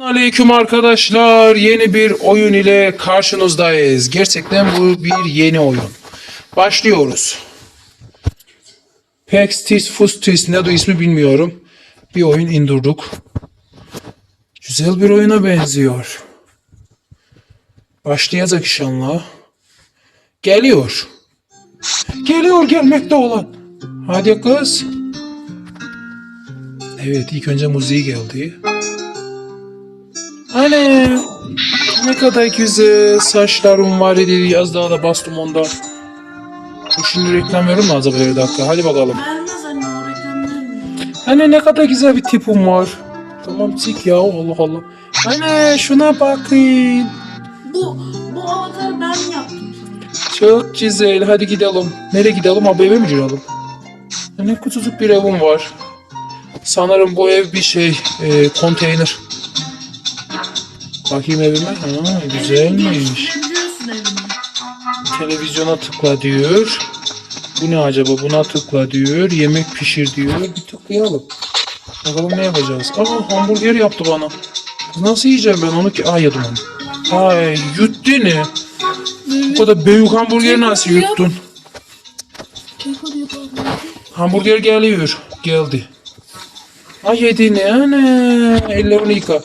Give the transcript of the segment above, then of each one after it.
Aleyküm arkadaşlar. Yeni bir oyun ile karşınızdayız. Gerçekten bu bir yeni oyun. Başlıyoruz. Pextis Fustis ne de ismi bilmiyorum. Bir oyun indirdik. Güzel bir oyuna benziyor. Başlayacak inşallah. Geliyor. Geliyor gelmekte olan. Hadi kız. Evet ilk önce müziği geldi. Anne ne kadar güzel saçlarım var dedi az daha da bastım onda. Bu şimdi reklam verir mi acaba bir dakika? Hadi bakalım. Vermez anne o reklam vermiyor. Anne ne kadar güzel bir tipim var. Tamam çık ya Allah Allah. Anne şuna bakın. Bu, bu avatarı ben yaptım. Çok güzel. Hadi gidelim. Nereye gidelim? Abi eve mi girelim? Ne küçücük bir evim var. Sanırım bu ev bir şey, e, konteyner. Bakayım evime. Ha, güzelmiş. Televizyona tıkla diyor. Bu ne acaba? Buna tıkla diyor. Yemek pişir diyor. Bir tıklayalım. Bakalım ne yapacağız. Aa hamburger yaptı bana. Nasıl yiyeceğim ben onu ki? Aa yedim onu. Ay yuttu ne? Bu kadar büyük hamburgeri nasıl yuttun? Hamburger geliyor. Geldi. Ay yedi ne? Ana. Ellerini yıka.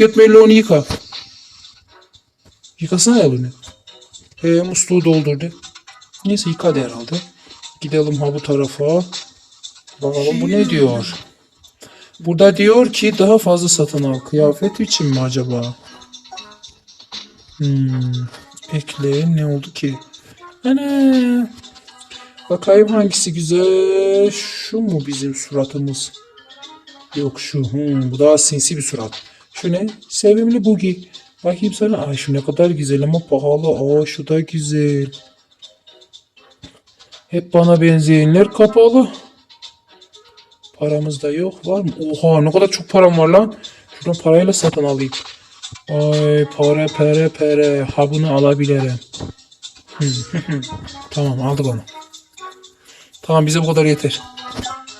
Etme ellerini yıka. Yıkasana elini. Ee, musluğu doldurdu. Neyse yıkadı herhalde. Gidelim ha bu tarafa. Bakalım bu ne diyor. Burada diyor ki daha fazla satın al. Kıyafet için mi acaba? Hmm. Ekle ne oldu ki? Ana. Bakayım hangisi güzel. Şu mu bizim suratımız? Yok şu. Hmm, bu daha sinsi bir surat. Şu ne? Sevimli bugi. Bakayım sana. Ay şu ne kadar güzel ama pahalı. Aa şu da güzel. Hep bana benzeyenler kapalı. Paramız da yok. Var mı? Oha ne kadar çok param var lan. Şuradan parayla satın alayım. Ay para pere pere. Ha bunu alabilirim. tamam aldık onu. Tamam bize bu kadar yeter.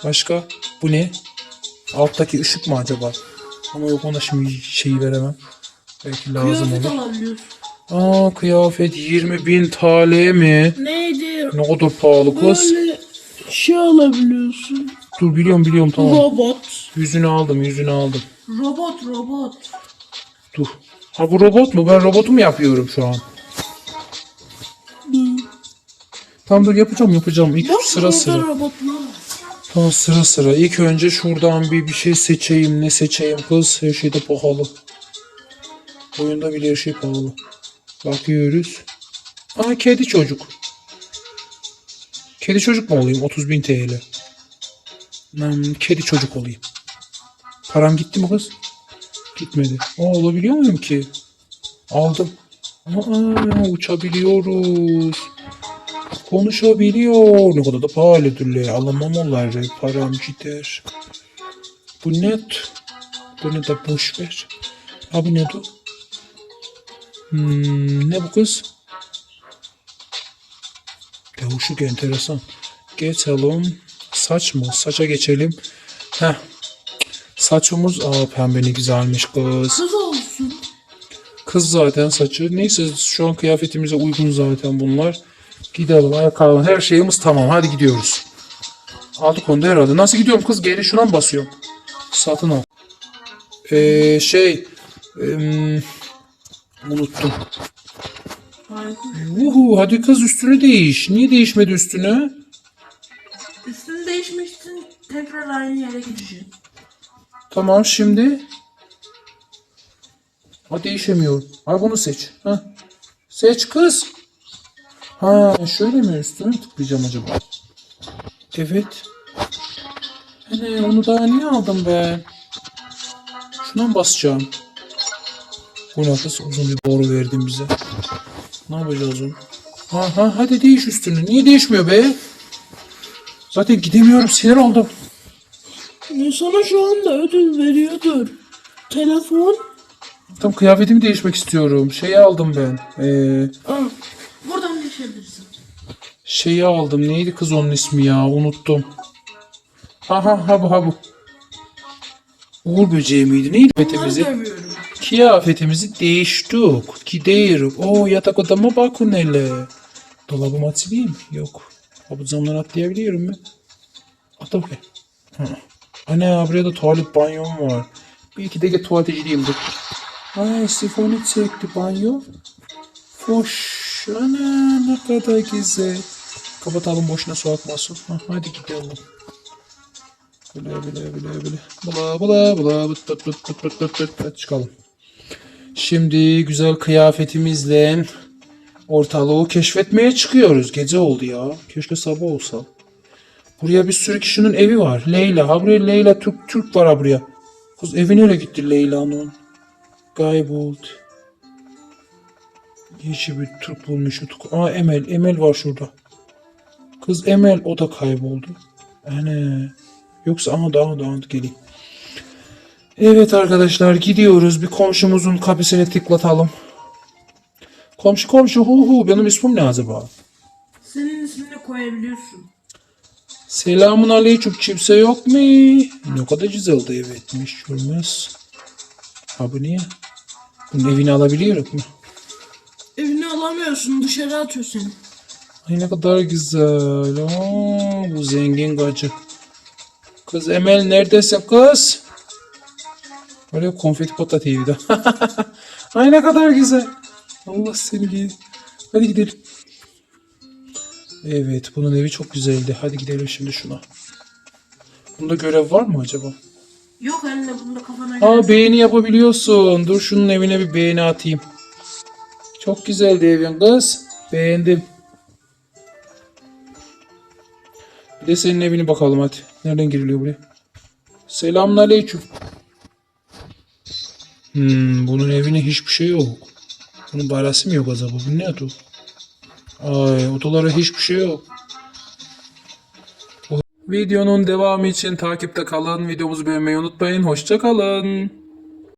Başka? Bu ne? Alttaki ışık mı acaba? Ama yok ona şimdi şeyi veremem. Belki lazım Kıyafet olur. alabiliyorsun. Aa kıyafet 20 bin TL mi? Neydi? Ne kadar pahalı kız. Böyle şey alabiliyorsun. Dur biliyorum biliyorum tamam. Robot. Yüzünü aldım yüzünü aldım. Robot robot. Dur. Ha bu robot mu? Ben robotu mu yapıyorum şu an? Tamam dur yapacağım yapacağım. İlk Bak sıra orada robotlar. Tamam sıra sıra. İlk önce şuradan bir bir şey seçeyim. Ne seçeyim kız? Her şey de pahalı. Oyunda bile her şey pahalı. Bakıyoruz. Aa kedi çocuk. Kedi çocuk mu olayım? 30 bin TL. Hmm, kedi çocuk olayım. Param gitti mi kız? Gitmedi. Aa, olabiliyor muyum ki? Aldım. Aa, uçabiliyoruz. Konuşabiliyor. Ne kadar da pahalıdır. Alamam onları. Param gider. Bu net. Bunu da boş ver. Ha bu ne bu? Hmm, ne bu kız? Değişik enteresan. Geçelim. Saç mı? Saça geçelim. Heh. Saçımız aa pembe ne güzelmiş kız. Kız olsun. Kız zaten saçı. Neyse şu an kıyafetimize uygun zaten bunlar. Gidelim ayakkabı her şeyimiz tamam. Hadi gidiyoruz. Aldık onu da herhalde. Nasıl gidiyorum kız? Geri şuna mı basıyorum? Satın al. Ee, şey em, unuttum. Harika. Uhu, hadi kız üstünü değiş. Niye değişmedi üstünü? Üstünü değişmişsin. Tekrar aynı yere gideceksin. Tamam şimdi. Ha değişemiyor. Ay bunu seç. Ha. Seç kız. Ha şöyle mi üstüne mi tıklayacağım acaba? Evet. Hele onu daha niye aldım ben? Şuna mı basacağım? Bu kız? Uzun bir boru verdin bize. Ne yapacağız onu? Ha ha hadi değiş üstünü. Niye değişmiyor be? Zaten gidemiyorum sinir oldum. Ne sana şu anda ödül veriyordur. Telefon. Tam kıyafetimi değişmek istiyorum. Şeyi aldım ben. Ee, Al. Değişebilirsin. şeyi aldım. Neydi kız onun ismi ya? Unuttum. Ha ha bu ha bu. Uğur böceği miydi? Neydi Onları kıyafetimizi? değiştik. Gidiyoruz. Oo yatak odama bakın hele. Dolabımı açayım. Yok. Abuzamdan atlayabiliyorum ben. Atla bakayım. Hı. Ana buraya da tuvalet banyom var. Bir iki dakika tuvalete gideyim dur. Ay sifonu çekti banyo. Hoş. Şöyle ne kadar güzel. Kapatalım boşuna soğutmasın. Ha, hadi gidelim. Bile bile bile bile. Bula bula bula bıt bıt bıt bıt bıt bıt bıt. Hadi çıkalım. Şimdi güzel kıyafetimizle ortalığı keşfetmeye çıkıyoruz. Gece oldu ya. Keşke sabah olsa. Buraya bir sürü kişinin evi var. Leyla. Ha buraya Leyla Türk, Türk var ha buraya. Kız evi nereye gitti Leyla'nın? Kayboldu. Hiç bir Türk bulmuştuk. Aa Emel. Emel var şurada. Kız Emel o da kayboldu. Ene. Yoksa aha daha daha geleyim. Evet arkadaşlar gidiyoruz. Bir komşumuzun kapısını tıklatalım. Komşu komşu hu hu benim ismim ne acaba? Senin ismini koyabiliyorsun. Selamun aleyküm kimse yok mu? Ne kadar güzel de evetmiş görmez. Ha bu niye? Bunun evini alabiliyoruz mu? Alamıyorsun dışarı atıyor seni. Ay ne kadar güzel. Aa, bu zengin gacı. Kız Emel neredesin kız? Böyle konfeti patlatıyor bir de. Ay ne kadar güzel. Allah seni bir. Hadi gidelim. Evet bunun evi çok güzeldi. Hadi gidelim şimdi şuna. Bunda görev var mı acaba? Yok anne bunda kafana göre. Aa beğeni yapabiliyorsun. Dur şunun evine bir beğeni atayım. Çok güzeldi evin kız. Beğendim. Bir de senin evine bakalım hadi. Nereden giriliyor buraya? Selamünaleyküm. Hmm, bunun evine hiçbir şey yok. Bunun barası mı yok acaba? Bu ne adı? Ay odalara hiçbir şey yok. Videonun devamı için takipte kalın. Videomuzu beğenmeyi unutmayın. Hoşça kalın.